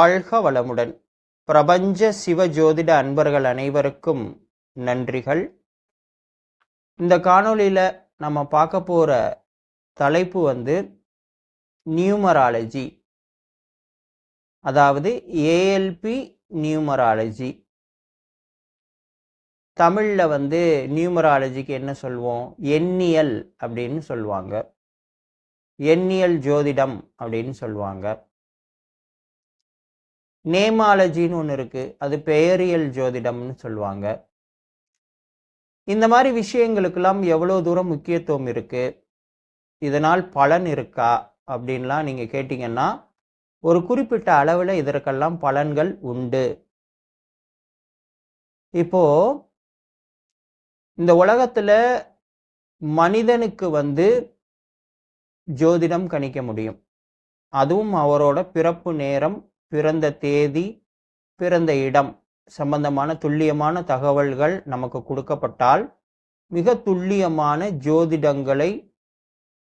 வாழ்க வளமுடன். பிரபஞ்ச சிவஜோதிட அன்பர்கள் அனைவருக்கும் நன்றிகள். இந்த காணொளியில் நம்ம பார்க்க போகிற தலைப்பு வந்து நியூமராலஜி. அதாவது ஏஎல்பி நியூமராலஜி. தமிழில் வந்து நியூமராலஜிக்கு என்ன சொல்லுவோம் எண்ணியல் அப்படின்னு சொல்லுவாங்க எண்ணியல் ஜோதிடம் அப்படின்னு சொல்லுவாங்க நேமாலஜின்னு ஒன்று இருக்குது அது பெயரியல் ஜோதிடம்னு சொல்லுவாங்க. இந்த மாதிரி விஷயங்களுக்கெல்லாம் எவ்வளோ தூரம் முக்கியத்துவம் இருக்குது இதனால் பலன் இருக்கா? அப்படின்லாம் நீங்கள் கேட்டிங்கன்னா ஒரு குறிப்பிட்ட அளவில் இதற்கெல்லாம் பலன்கள் உண்டு. இப்போ இந்த உலகத்தில் மனிதனுக்கு வந்து ஜோதிடம் கணிக்க முடியும். அதுவும் அவரோட பிறப்பு நேரம் பிறந்த தேதி பிறந்த இடம் சம்பந்தமான துல்லியமான தகவல்கள் நமக்கு கொடுக்கப்பட்டால் மிக துல்லியமான ஜோதிடங்களை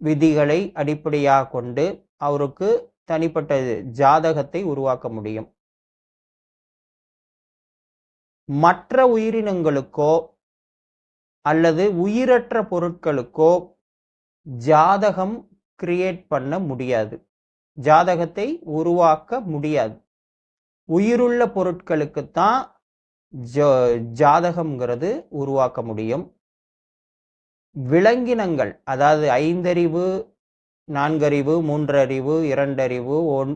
விதிகளை அடிப்படையாக கொண்டு அவருக்கு தனிப்பட்ட ஜாதகத்தை உருவாக்க முடியும். மற்ற உயிரினங்களுக்கோ அல்லது உயிரற்ற பொருட்களுக்கோ ஜாதகம் கிரியேட் பண்ண முடியாது. ஜாதகத்தை உருவாக்க முடியாது. உயிருள்ள பொருட்களுக்கு தான் ஜாதகம்ங்கிறது உருவாக்க முடியும். விலங்கினங்கள் அதாவது ஐந்தறிவு நான்கறிவு மூன்றறிவு இரண்டறிவு ஒன்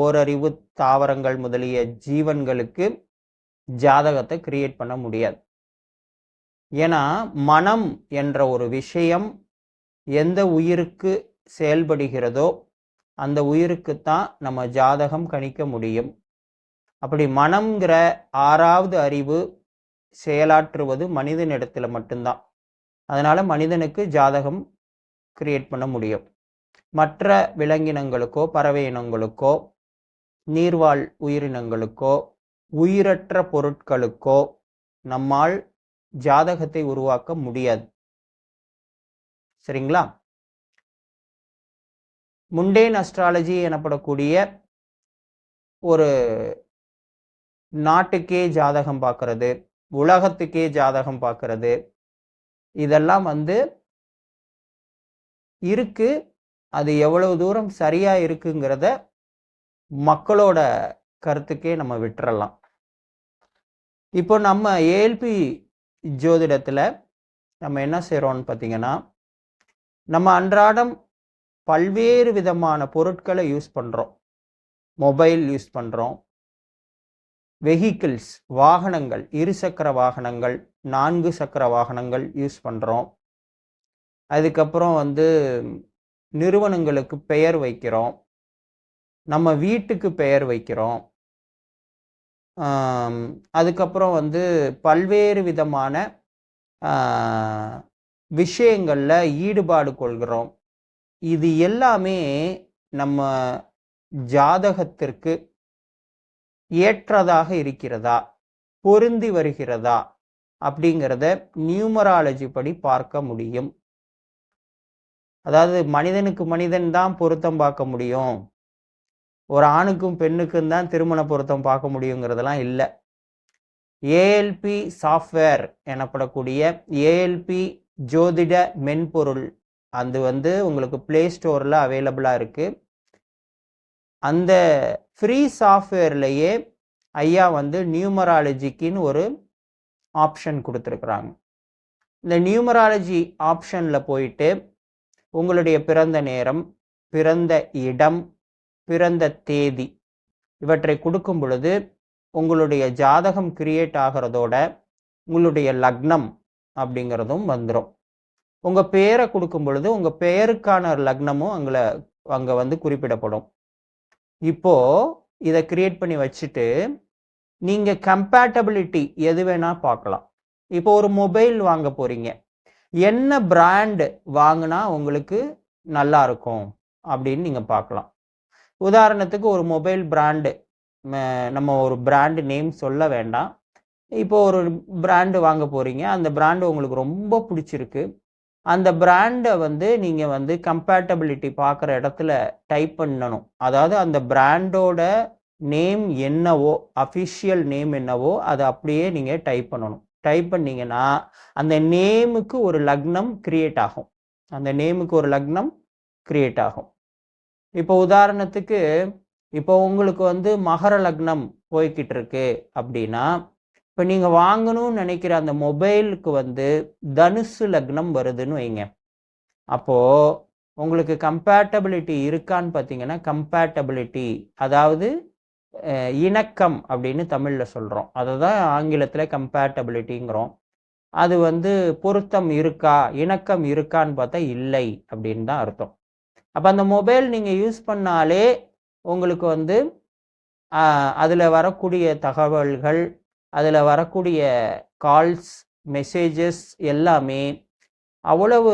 ஓரறிவு தாவரங்கள் முதலிய ஜீவன்களுக்கு ஜாதகத்தை கிரியேட் பண்ண முடியாது. ஏன்னா மனம் என்ற ஒரு விஷயம் எந்த உயிருக்கு செயல்படுகிறதோ அந்த உயிருக்குத்தான் நம்ம ஜாதகம் கணிக்க முடியும். அப்படி மனம்ங்கிற ஆறாவது அறிவு செயலாற்றுவது மனிதனிடத்தில் மட்டும்தான். அதனால் மனிதனுக்கு ஜாதகம் கிரியேட் பண்ண முடியும். மற்ற விலங்கினங்களுக்கோ பறவை இனங்களுக்கோ நீர்வாழ் உயிரினங்களுக்கோ உயிரற்ற பொருட்களுக்கோ நம்மால் ஜாதகத்தை உருவாக்க முடியாது. சரிங்களா? முண்டேன் அஸ்ட்ராலஜி எனப்படக்கூடிய ஒரு நாட்டுக்கே ஜாதகம் பார்க்கறது உலகத்துக்கே ஜாதகம் பார்க்கறது. இதெல்லாம் வந்து இருக்கு. அது எவ்வளவு தூரம் சரியா இருக்குங்கிறத மக்களோட கருத்துக்கே நம்ம விட்டுறலாம். இப்போ நம்ம ஏஎல்பி ஜோதிடத்தில் நம்ம என்ன செய்கிறோம்னு பார்த்தீங்கன்னா நம்ம அன்றாடம் பல்வேறு விதமான பொருட்களை யூஸ் பண்ணுறோம் மொபைல் யூஸ் பண்ணுறோம் வெஹிக்கிள்ஸ் வாகனங்கள் இருசக்கர வாகனங்கள் நான்கு சக்கர வாகனங்கள் யூஸ் பண்ணுறோம் அதுக்கப்புறம் வந்து நிறுவனங்களுக்கு பெயர் வைக்கிறோம். நம்ம வீட்டுக்கு பெயர் வைக்கிறோம். அதுக்கப்புறம் வந்து பல்வேறு விதமான விஷயங்களில் ஈடுபாடு கொள்கிறோம். இது எல்லாமே நம்ம ஜாதகத்திற்கு ஏற்றதாக இருக்கிறதா? பொருந்தி வருகிறதா? அப்படிங்கிறத நியூமராலஜி படி பார்க்க முடியும். அதாவது மனிதனுக்கு மனிதன் தான் பொருத்தம் பார்க்க முடியும். ஒரு ஆணுக்கும் பெண்ணுக்கும் தான் திருமண பொருத்தம் பார்க்க முடியுங்கிறதெல்லாம் இல்லை. ஏஎல்பி சாஃப்ட்வேர் எனப்படக்கூடிய ஏஎல்பி ஜோதிட மென்பொருள் அது வந்து உங்களுக்கு ப்ளே ஸ்டோரில் அவைலபிளாக இருக்குது அந்த ஃப்ரீ சாஃப்ட்வேர்லேயே ஐயா வந்து நியூமராலஜிக்குன்னு ஒரு ஆப்ஷன் கொடுத்துருக்குறாங்க. இந்த நியூமராலஜி ஆப்ஷனில் போயிட்டு உங்களுடைய பிறந்த நேரம் பிறந்த இடம் பிறந்த தேதி இவற்றை கொடுக்கும் பொழுது உங்களுடைய ஜாதகம் கிரியேட் ஆகிறதோட உங்களுடைய லக்னம் அப்படிங்கிறதும் வந்துடும் உங்கள் பெயரை கொடுக்கும் பொழுது உங்கள் பெயருக்கான லக்னமும் அங்கே அங்கே வந்து குறிப்பிடப்படும். இப்போது இதை கிரியேட் பண்ணி வச்சுட்டு நீங்கள் கம்பேட்டபிலிட்டி எது வேணால் பார்க்கலாம். இப்போ ஒரு மொபைல் வாங்க போகிறீங்க என்ன பிராண்டு வாங்கினா உங்களுக்கு நல்லா இருக்கும் அப்படின்னு நீங்கள் பார்க்கலாம். உதாரணத்துக்கு ஒரு மொபைல் பிராண்டு நம்ம ஒரு பிராண்டு நேம் சொல்ல வேண்டாம். இப்போ ஒரு பிராண்டு வாங்க போகிறீங்க அந்த பிராண்டு உங்களுக்கு ரொம்ப பிடிச்சிருக்கு. அந்த பிராண்டை வந்து நீங்கள் வந்து கம்பேட்டபிலிட்டி பார்க்குற இடத்துல டைப் பண்ணணும். அதாவது அந்த பிராண்டோட நேம் என்னவோ அஃபிஷியல் நேம் என்னவோ அதை அப்படியே நீங்கள் டைப் பண்ணணும். டைப் பண்ணீங்கன்னா அந்த நேமுக்கு ஒரு லக்னம் கிரியேட் ஆகும். அந்த நேமுக்கு ஒரு லக்னம் கிரியேட் ஆகும். இப்போ உதாரணத்துக்கு இப்போ உங்களுக்கு வந்து மகர லக்னம் போய்கிட்டு இருக்கு அப்படின்னா இப்போ நீங்கள் வாங்கணும்னு நினைக்கிற அந்த மொபைலுக்கு வந்து தனுசு லக்னம் வருதுன்னு வைங்க. அப்போது உங்களுக்கு கம்பேட்டபிலிட்டி இருக்கான்னு பார்த்தீங்கன்னா கம்பேட்டபிலிட்டி அதாவது இணக்கம் அப்படின்னு தமிழில் சொல்கிறோம் அதை தான் ஆங்கிலத்தில் கம்பேட்டபிலிட்டிங்கிறோம் அது வந்து பொருத்தம் இருக்கா இணக்கம் இருக்கான்னு பார்த்தா இல்லை அப்படின்னு தான் அர்த்தம். அப்போ அந்த மொபைல் நீங்கள் யூஸ் பண்ணாலே உங்களுக்கு வந்து அதில் வரக்கூடிய தகவல்கள் அதில் வரக்கூடிய கால்ஸ் மெசேஜஸ் எல்லாமே அவ்வளவு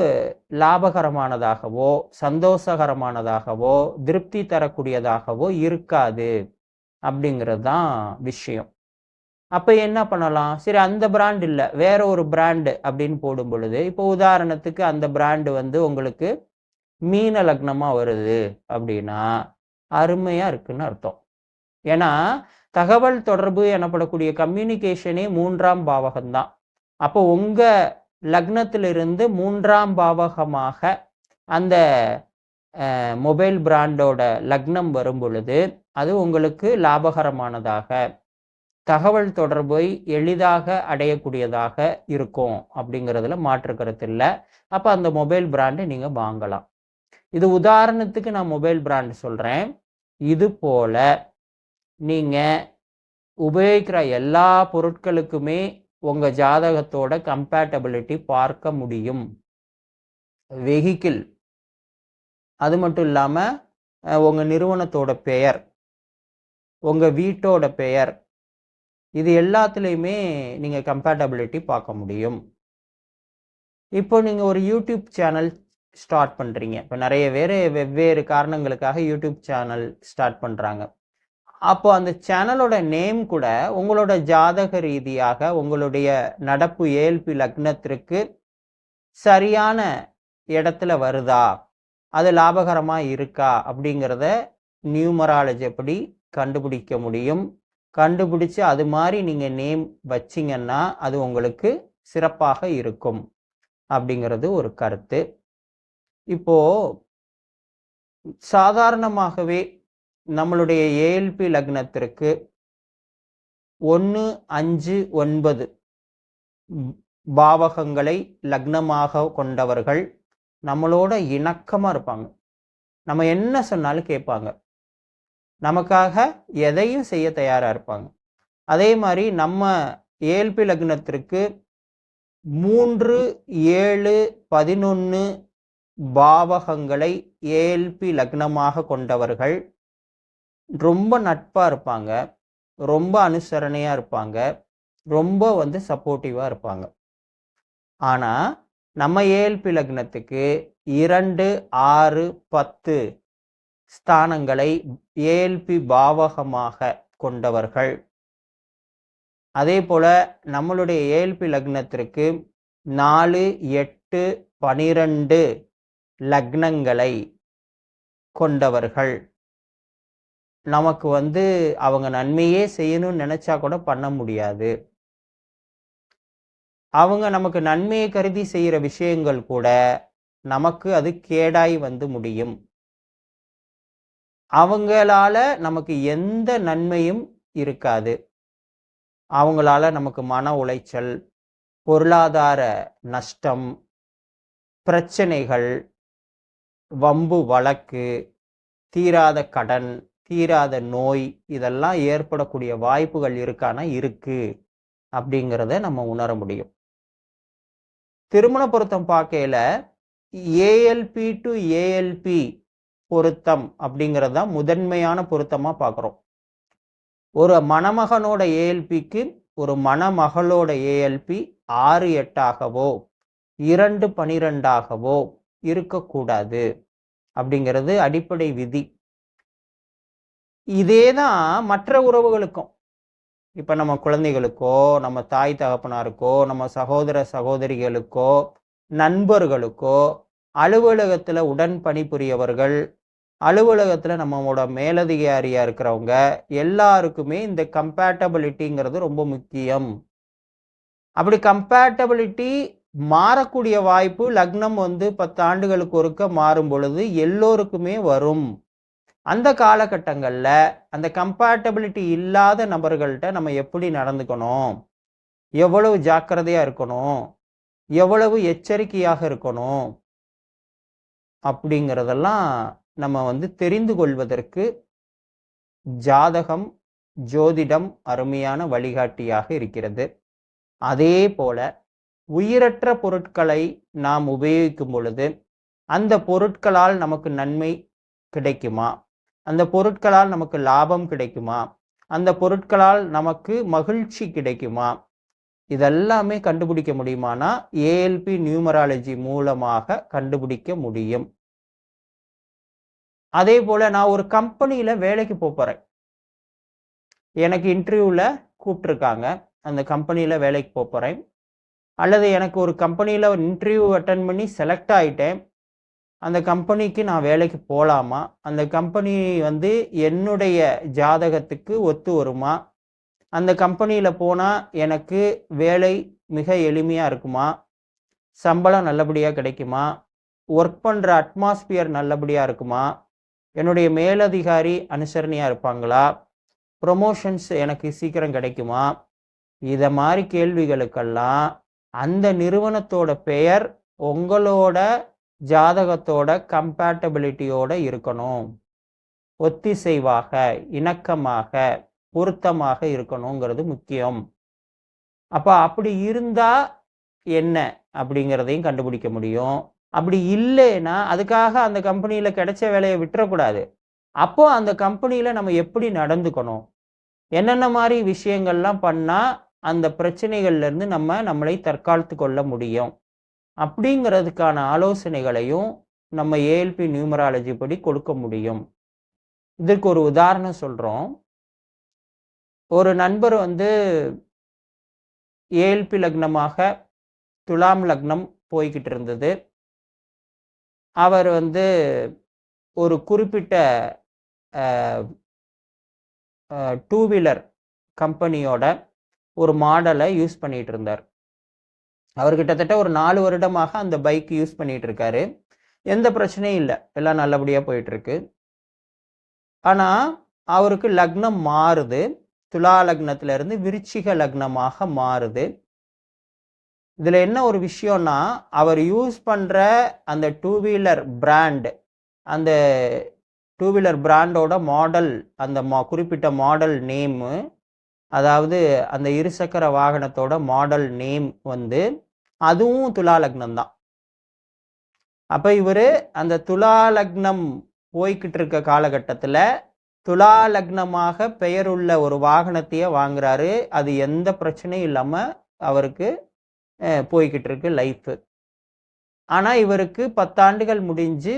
லாபகரமானதாகவோ சந்தோஷகரமானதாகவோ திருப்தி தரக்கூடியதாகவோ இருக்காது அப்படிங்கிறது தான் விஷயம். அப்போ என்ன பண்ணலாம்? சரி அந்த பிராண்ட் இல்லை வேற ஒரு பிராண்டு அப்படின்னு போடும் பொழுது இப்போ உதாரணத்துக்கு அந்த பிராண்டு வந்து உங்களுக்கு மீன லக்னமாக வருது அப்படின்னா அருமையாக இருக்குன்னு அர்த்தம். ஏன்னா தகவல் தொடர்பு எனப்படக்கூடிய கம்யூனிகேஷனே மூன்றாம் பாவகம்தான். அப்போ உங்கள் லக்னத்திலிருந்து மூன்றாம் பாவகமாக அந்த மொபைல் பிராண்டோட லக்னம் வரும் பொழுது அது உங்களுக்கு லாபகரமானதாக தகவல் தொடர்பை எளிதாக அடையக்கூடியதாக இருக்கும் அப்படிங்கிறதுல மாற்று கருத்து இல்லை. அப்போ அந்த மொபைல் பிராண்டை நீங்கள் வாங்கலாம். இது உதாரணத்துக்கு நான் மொபைல் பிராண்ட் சொல்கிறேன் இது போல நீங்கள் உபயோகிக்கிற எல்லா பொருட்களுக்குமே உங்கள் ஜாதகத்தோட கம்பேட்டபிலிட்டி பார்க்க முடியும். வெஹிக்கிள் அது மட்டும் இல்லாமல் உங்கள் நிறுவனத்தோட பெயர் உங்கள் வீட்டோட பெயர் இது எல்லாத்துலேயுமே நீங்கள் கம்பேட்டபிலிட்டி பார்க்க முடியும். இப்போ நீங்கள் ஒரு யூடியூப் சேனல் ஸ்டார்ட் பண்ணுறீங்க இப்போ நிறைய பேர் வெவ்வேறு காரணங்களுக்காக யூடியூப் சேனல் ஸ்டார்ட் பண்ணுறாங்க அப்போ அந்த சேனலோட நேம் கூட உங்களோட ஜாதக ரீதியாக உங்களுடைய நடப்பு ஏல்பி லக்னத்திற்கு சரியான இடத்துல வருதா? அது லாபகரமாக இருக்கா? அப்படிங்கிறத நியூமராலஜி எப்படி கண்டுபிடிக்க முடியும்? கண்டுபிடிச்சு அது மாதிரி நீங்கள் நேம் வச்சிங்கன்னா அது உங்களுக்கு சிறப்பாக இருக்கும். அப்படிங்கிறது ஒரு கருத்து. இப்போ சாதாரணமாகவே நம்மளுடைய ஏஎல்பி லக்னத்திற்கு ஒன்று அஞ்சு ஒன்பது பாவகங்களை லக்னமாக கொண்டவர்கள் நம்மளோட இணக்கமாக இருப்பாங்க. நம்ம என்ன சொன்னாலும் கேட்பாங்க. நமக்காக எதையும் செய்ய தயாராக இருப்பாங்க. அதே மாதிரி நம்ம ஏல்பி லக்னத்திற்கு மூன்று ஏழு பதினொன்று பாவகங்களை ஏல்பி லக்னமாக கொண்டவர்கள் ரொம்ப நட்பாக இருப்பாங்க. ரொம்ப அனுசரணையாக இருப்பாங்க. ரொம்ப வந்து சப்போர்ட்டிவாக இருப்பாங்க. ஆனால் நம்ம ஏல்பி லக்னத்துக்கு இரண்டு ஆறு பத்து ஸ்தானங்களை ஏல்பி பாவகமாக கொண்டவர்கள். அதே போல் நம்மளுடைய ஏல்பி லக்னத்திற்கு நாலு எட்டு பனிரெண்டு லக்னங்களை கொண்டவர்கள். நமக்கு வந்து அவங்க நன்மையே செய்யணும்னு நினச்சா கூட பண்ண முடியாது. அவங்க நமக்கு நன்மையை கருதி செய்கிற விஷயங்கள் கூட நமக்கு அது கேடாய் வந்து முடியும். அவங்களால நமக்கு எந்த நன்மையும் இருக்காது. அவங்களால நமக்கு மன உளைச்சல் பொருளாதார நஷ்டம் பிரச்சனைகள் வம்பு வழக்கு தீராத கடன் தீராத நோய் இதெல்லாம் ஏற்படக்கூடிய வாய்ப்புகள் இருக்கானா? இருக்கு. அப்படிங்கிறத நம்ம உணர முடியும். திருமண பொருத்தம் பார்க்கையில ஏஎல்பி டு ஏஎல்பி பொருத்தம் அப்படிங்கிறது தான் முதன்மையான பொருத்தமா பார்க்குறோம். ஒரு மணமகனோட ஏஎல்பிக்கு ஒரு மணமகளோட ஏஎல்பி ஆறு எட்டாகவோ இரண்டு பனிரெண்டாகவோ இருக்கக்கூடாது. அப்படிங்கிறது அடிப்படை விதி. இதே தான் மற்ற உறவுகளுக்கும். இப்போ நம்ம குழந்தைகளுக்கோ நம்ம தாய் தகப்பனாருக்கோ நம்ம சகோதர சகோதரிகளுக்கோ நண்பர்களுக்கோ அலுவலகத்தில் உடன் பணிபுரியவர்கள் அலுவலகத்தில் நம்மளோட மேலதிகாரியாக இருக்கிறவங்க எல்லாருக்குமே இந்த கம்பேட்டபிலிட்டிங்கிறது ரொம்ப முக்கியம். அப்படி கம்பேட்டபிலிட்டி மாறக்கூடிய வாய்ப்பு லக்னம் வந்து பத்து ஆண்டுகளுக்கு ஒருக்க மாறும் பொழுது எல்லோருக்குமே வரும். அந்த காலகட்டங்களில் அந்த கம்பேட்டபிலிட்டி இல்லாத நபர்கள்ட்ட நம்ம எப்படி நடந்துக்கணும்? எவ்வளவு ஜாக்கிரதையாக இருக்கணும்? எவ்வளவு எச்சரிக்கையாக இருக்கணும்? அப்படிங்கிறதெல்லாம் நம்ம வந்து தெரிந்து கொள்வதற்கு ஜாதகம் ஜோதிடம் அருமையான வழிகாட்டியாக இருக்கிறது. அதே போல உயிரற்ற பொருட்களை நாம் உபயோகிக்கும் பொழுது அந்த பொருட்களால் நமக்கு நன்மை கிடைக்குமா? அந்த பொருட்களால் நமக்கு லாபம் கிடைக்குமா? அந்த பொருட்களால் நமக்கு மகிழ்ச்சி கிடைக்குமா? இதெல்லாமே கண்டுபிடிக்க முடியுமானா? ஏஎல்பி நியூமராலஜி மூலமாக கண்டுபிடிக்க முடியும். அதே போல நான் ஒரு கம்பெனியில வேலைக்கு போறேன். எனக்கு இன்டர்வியூல கூப்பிட்டுருக்காங்க அந்த கம்பெனியில வேலைக்கு போறேன். அல்லது எனக்கு ஒரு கம்பெனியில் இன்டர்வியூ அட்டன் பண்ணி செலக்ட் ஆகிட்டேன் அந்த கம்பெனிக்கு நான் வேலைக்கு போகலாமா அந்த கம்பெனி வந்து என்னுடைய ஜாதகத்துக்கு ஒத்து வருமா? அந்த கம்பெனியில் போனால் எனக்கு வேலை மிக எளிமையாக இருக்குமா? சம்பளம் நல்லபடியாக கிடைக்குமா? ஒர்க் பண்ணுற அட்மாஸ்பியர் நல்லபடியாக இருக்குமா? என்னுடைய மேலதிகாரி அனுசரணையாக இருப்பாங்களா? ப்ரொமோஷன்ஸ் எனக்கு சீக்கிரம் கிடைக்குமா? இதை மாதிரி கேள்விகளுக்கெல்லாம் அந்த நிறுவனத்தோட பெயர் உங்களோட ஜாதகத்தோட கம்பேட்டபிலிட்டியோட இருக்கணும். ஒத்திசைவாக இணக்கமாக பொருத்தமாக இருக்கணுங்கிறது முக்கியம். அப்போ அப்படி இருந்தா என்ன அப்படிங்கிறதையும் கண்டுபிடிக்க முடியும். அப்படி இல்லைன்னா அதுக்காக அந்த கம்பெனியில் கிடைச்ச வேலையை விட்டுறக்கூடாது. அப்போ அந்த கம்பெனியில் நம்ம எப்படி நடந்துக்கணும்? என்னென்ன மாதிரி விஷயங்கள்லாம் பண்ணால் அந்த பிரச்சனைகள்லேருந்து நம்ம நம்மளை தற்காத்து கொள்ள முடியும்? அப்படிங்கிறதுக்கான ஆலோசனைகளையும் நம்ம ஏஎல்பி நியூமராலஜி படி கொடுக்க முடியும். இதற்கு ஒரு உதாரணம் சொல்கிறோம் ஒரு நண்பர் வந்து ஏஎல்பி லக்னமாக துலாம் லக்னம் போய்கிட்டு இருந்தது. அவர் வந்து ஒரு குறிப்பிட்ட டூ வீலர் கம்பெனியோட ஒரு மாடலை யூஸ் பண்ணிகிட்டு இருந்தார். அவர் கிட்டத்தட்ட ஒரு நாலு வருடமாக அந்த பைக் யூஸ் பண்ணிட்டு இருக்காரு. எந்த பிரச்சனையும் இல்லை. எல்லாம் நல்லபடியாக போயிட்டு இருக்கு ஆனால் அவருக்கு லக்னம் மாறுது. துலா லக்னத்திலிருந்து விருச்சிக லக்னமாக மாறுது. இதில் என்ன ஒரு விஷயம்னா அவர் யூஸ் பண்ணுற அந்த டூ வீலர் பிராண்ட் அந்த டூ வீலர் பிராண்டோட மாடல் அந்த மா குறிப்பிட்ட மாடல் நேமு அதாவது அந்த இருசக்கர வாகனத்தோட மாடல் நேம் வந்து அதுவும் துலா லக்னம் தான் அப்போ இவர் அந்த துலா லக்னம் போய்கிட்டு இருக்க காலகட்டத்தில் துலா லக்னமாக பெயருள்ள ஒரு வாகனத்தையே வாங்குறாரு. அது எந்த பிரச்சனையும் இல்லாமல் அவருக்கு போய்கிட்டு இருக்கு லைஃபு. ஆனால் இவருக்கு பத்தாண்டுகள் முடிஞ்சு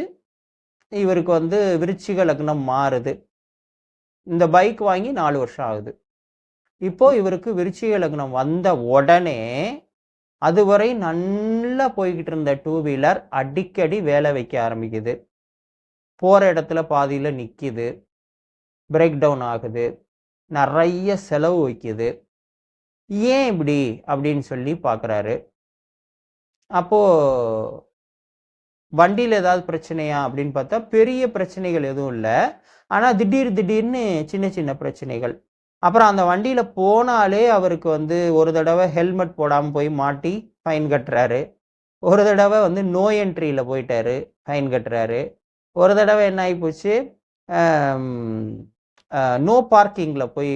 இவருக்கு வந்து விருச்சிக லக்னம் மாறுது. இந்த பைக் வாங்கி நாலு வருஷம் ஆகுது. இப்போ இவருக்கு விருச்சிக லக்னம் வந்த உடனே அதுவரை நல்லா போய்கிட்டு இருந்த டூ வீலர் அடிக்கடி வேலை வைக்க ஆரம்பிக்குது. போகிற இடத்துல பாதியில் நிற்கிது பிரேக் டவுன் ஆகுது. நிறைய செலவு வைக்குது. ஏன் இப்படி? அப்படின்னு சொல்லி பார்க்குறாரு அப்போது வண்டியில் ஏதாவது பிரச்சனையா? அப்படின்னு பார்த்தா பெரிய பிரச்சனைகள் எதுவும் இல்லை. ஆனால் திடீர் திடீர்னு சின்ன சின்ன பிரச்சனைகள். அப்புறம் அந்த வண்டியில் போனாலே அவருக்கு வந்து ஒரு தடவை ஹெல்மெட் போடாமல் போய் மாட்டி ஃபைன் கட்டுறாரு. ஒரு தடவை வந்து நோ என்ட்ரியில் போயிட்டாரு ஃபைன் கட்டுறாரு. ஒரு தடவை என்ன ஆகி போச்சு நோ பார்க்கிங்கில் போய்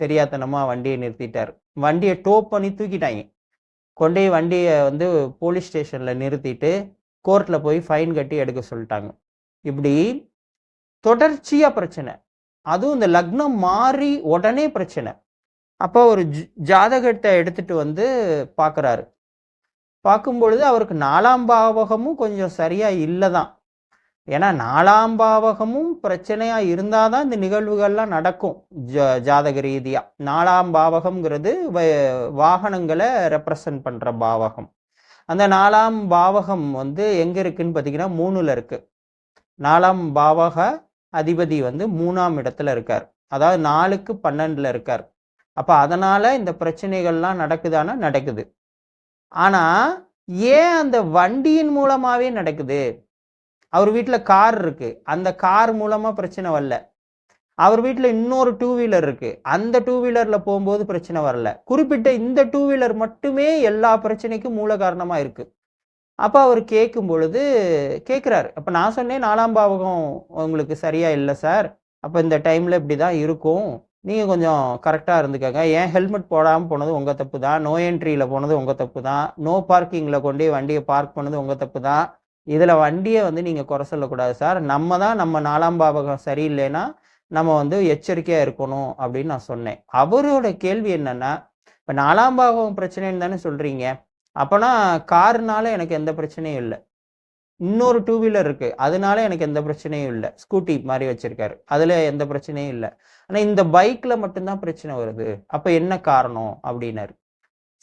தெரியாதனமாக வண்டியை நிறுத்திட்டார். வண்டியை டோ பண்ணி தூக்கிட்டாங்க. கொண்டு வண்டியை வந்து போலீஸ் ஸ்டேஷனில் நிறுத்திட்டு கோர்ட்டில் போய் ஃபைன் கட்டி எடுக்க சொல்லிட்டாங்க. இப்படி தொடர்ச்சியாக பிரச்சனை. அதுவும் இந்த லக்னம் மாறி உடனே பிரச்சனை. அப்போ ஒரு ஜாதகத்தை எடுத்துட்டு வந்து பார்க்குறாரு. பார்க்கும் பொழுது அவருக்கு நாலாம் பாவகமும் கொஞ்சம் சரியா இல்லை தான் ஏன்னா நாலாம் பாவகமும் பிரச்சனையா இருந்தால் தான் இந்த நிகழ்வுகள்லாம் நடக்கும் ஜ ஜாதக ரீதியாக நாலாம் பாவகம்ங்கிறது வ- வாகனங்களை ரெப்ரசன்ட் பண்ணுற பாவகம். அந்த நாலாம் பாவகம் வந்து எங்கே இருக்குன்னு பார்த்தீங்கன்னா மூணுல இருக்கு. நாலாம் பாவக அதிபதி வந்து மூணாம் இடத்துல இருக்கார். அதாவது நாலுக்கு பன்னெண்டுல இருக்கார். அப்போ அதனால இந்த பிரச்சனைகள்லாம் நடக்குதானா? நடக்குது. ஆனா ஏன் அந்த வண்டியின் மூலமாவே நடக்குது? அவர் வீட்டில் கார் இருக்கு. அந்த கார் மூலமா பிரச்சனை வரல. அவர் வீட்டில் இன்னொரு டூ வீலர் இருக்கு. அந்த டூ வீலர்ல போகும்போது பிரச்சனை வரல. குறிப்பிட்ட இந்த டூ வீலர் மட்டுமே எல்லா பிரச்சனைக்கும் மூல காரணமா இருக்கு. அப்போ அவர் கேட்கும் பொழுது கேட்குறாரு அப்போ நான் சொன்னேன் நாலாம் பாவகம் உங்களுக்கு சரியா இல்லை சார். அப்போ இந்த டைமில் இப்படி தான் இருக்கும். நீங்கள் கொஞ்சம் கரெக்டாக இருந்துக்கங்க. ஏன் ஹெல்மெட் போடாமல் போனது உங்கள் தப்பு தான். நோ என்ட்ரியில் போனது உங்கள் தப்பு தான். நோ பார்க்கிங்கில் கொண்டு வண்டியை பார்க் பண்ணது உங்கள் தப்பு தான். இதில் வண்டியை வந்து நீங்கள் குறை சொல்லக்கூடாது சார். நம்ம தான் நம்ம நாலாம் பாவகம் சரியில்லைன்னா நம்ம வந்து எச்சரிக்கையாக இருக்கணும் அப்படின்னு நான் சொன்னேன். அவரோட கேள்வி என்னென்னா இப்போ நாலாம் பாவகம் பிரச்சனைன்னு தானே சொல்கிறீங்க அப்போனா காருனால எனக்கு எந்த பிரச்சனையும் இல்லை. இன்னொரு டூ வீலர் இருக்கு. அதனால எனக்கு எந்த பிரச்சனையும் இல்லை. ஸ்கூட்டி மாதிரி வச்சிருக்காரு. அதுல எந்த பிரச்சனையும் இல்லை. ஆனா இந்த பைக்ல மட்டும்தான் பிரச்சனை வருது. அப்ப என்ன காரணம்? அப்படின்னாரு.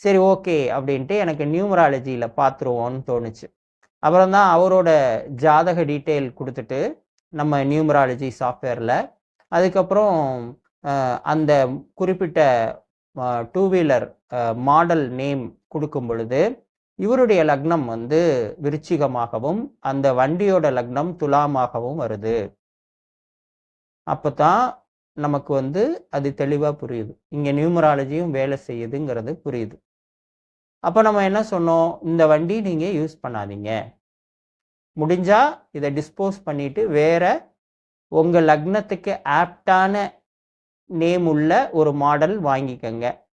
சரி ஓகே அப்படின்ட்டு எனக்கு நியூமராலஜியில பார்த்துருவோன்னு தோணுச்சு. அப்புறம் தான் அவரோட ஜாதக டீட்டெயில் கொடுத்துட்டு நம்ம நியூமராலஜி சாஃப்ட்வேரில் அதுக்கப்புறம் அந்த குறிப்பிட்ட டூ வீலர் மாடல் நேம் கொடுக்கும் பொழுது இவருடைய லக்னம் வந்து விருச்சிகமாகவும் அந்த வண்டியோட லக்னம் துலாமாகவும் வருது. அப்பதான் நமக்கு வந்து அது தெளிவாக புரியுது. இங்கே நியூமராலஜியும் வேலை செய்யுதுங்கிறது புரியுது. அப்போ நம்ம என்ன சொன்னோம்? இந்த வண்டி நீங்கள் யூஸ் பண்ணாதீங்க. முடிஞ்சா இதை டிஸ்போஸ் பண்ணிட்டு வேற உங்கள் லக்னத்துக்கு ஆப்டான நேம் உள்ள ஒரு மாடல் வாங்கிக்கங்க.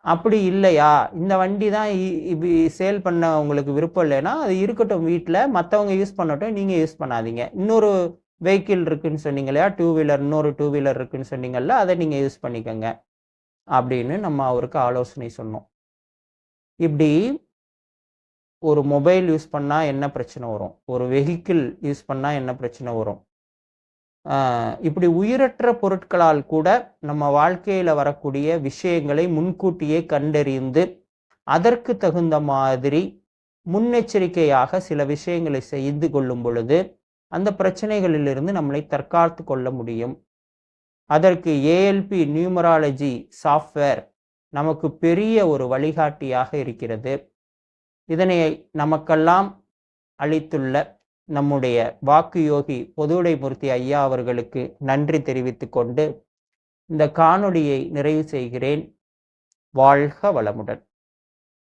அப்படி இல்லையா? இந்த வண்டி தான் இப்படி சேல் பண்ண உங்களுக்கு விருப்பம் இல்லைன்னா அது இருக்கட்டும் வீட்டில் மற்றவங்க யூஸ் பண்ணட்டும் நீங்கள் யூஸ் பண்ணாதீங்க. இன்னொரு வெஹிக்கிள் இருக்குன்னு சொன்னீங்க இல்லையா? டூ வீலர் இன்னொரு டூ வீலர் இருக்குன்னு சொன்னீங்கல்ல அதை நீங்கள் யூஸ் பண்ணிக்கோங்க. அப்படின்னு நம்ம அவருக்கு ஆலோசனை சொன்னோம். இப்படி ஒரு மொபைல் யூஸ் பண்ணால் என்ன பிரச்சனை வரும்? ஒரு வெஹிக்கிள் யூஸ் பண்ணால் என்ன பிரச்சனை வரும்? இப்படி உயிரற்ற பொருட்களால் கூட நம்ம வாழ்க்கையில் வரக்கூடிய விஷயங்களை முன்கூட்டியே கண்டறிந்து அதற்கு தகுந்த மாதிரி முன்னெச்சரிக்கையாக சில விஷயங்களை செய்து கொள்ளும் பொழுது அந்த பிரச்சனைகளிலிருந்து நம்மளை தற்காத்து கொள்ள முடியும். அதற்கு ஏஎல்பி நியூமராலஜி சாஃப்ட்வேர் நமக்கு பெரிய ஒரு வழிகாட்டியாக இருக்கிறது. இதனை நமக்கெல்லாம் அளித்துள்ள நம்முடைய வாக்கு யோகி பொதுவுடைமூர்த்தி ஐயா அவர்களுக்கு நன்றி தெரிவித்து கொண்டு இந்த காணொளியை நிறைவு செய்கிறேன். வாழ்க வளமுடன்.